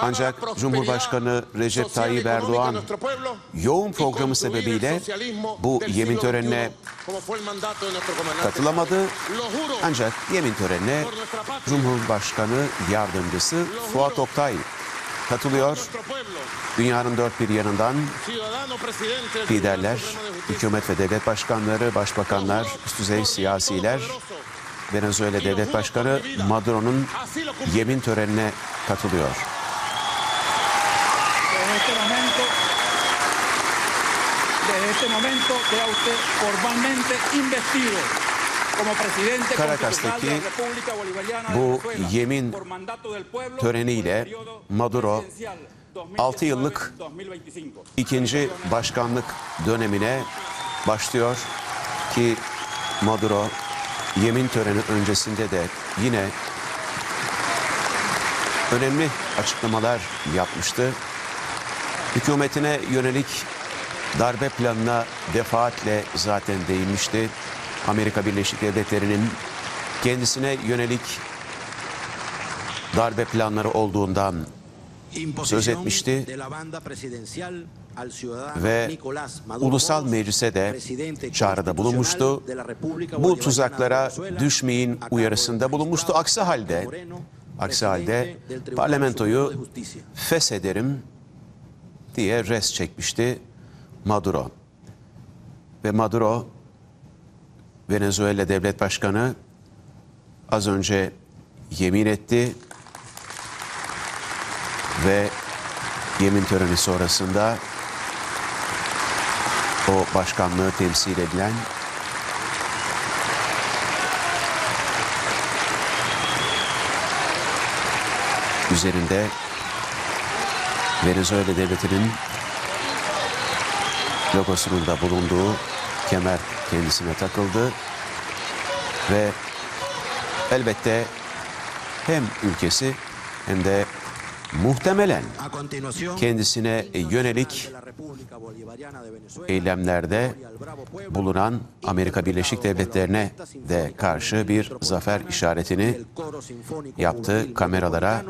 Ancak Cumhurbaşkanı Recep Tayyip Erdoğan yoğun programı sebebiyle bu yemin törenine katılamadı. Ancak yemin törenine Cumhurbaşkanı Yardımcısı Fuat Oktay katılıyor. Dünyanın dört bir yanından liderler, hükümet ve devlet başkanları, başbakanlar, üst düzey siyasiler, Venezuela Devlet Başkanı Maduro'nun yemin törenine katılıyor. Caracas'taki bu yemin töreniyle Maduro presidencial 6 yıllık 2019. ikinci başkanlık dönemine başlıyor ki Maduro yemin töreni öncesinde de yine önemli açıklamalar yapmıştı. Hükümetine yönelik darbe planına defaatle zaten değinmişti. Amerika Birleşik Devletleri'nin kendisine yönelik darbe planları olduğundan söz etmişti ve ulusal meclise de çağrıda bulunmuştu. Bu tuzaklara düşmeyin uyarısında bulunmuştu. Aksi halde aksi halde parlamentoyu feshederim diye res çekmişti Maduro. Ve Maduro Venezuela Devlet Başkanı az önce yemin etti ve yemin töreni sonrasında o başkanlığı temsil edilen üzerinde Venezuela devletinin logosunun da bulunduğu kemer kendisine takıldı. Ve elbette hem ülkesi hem de muhtemelen kendisine yönelik eylemlerde bulunan Amerika Birleşik Devletleri'ne de karşı bir zafer işaretini yaptı kameralara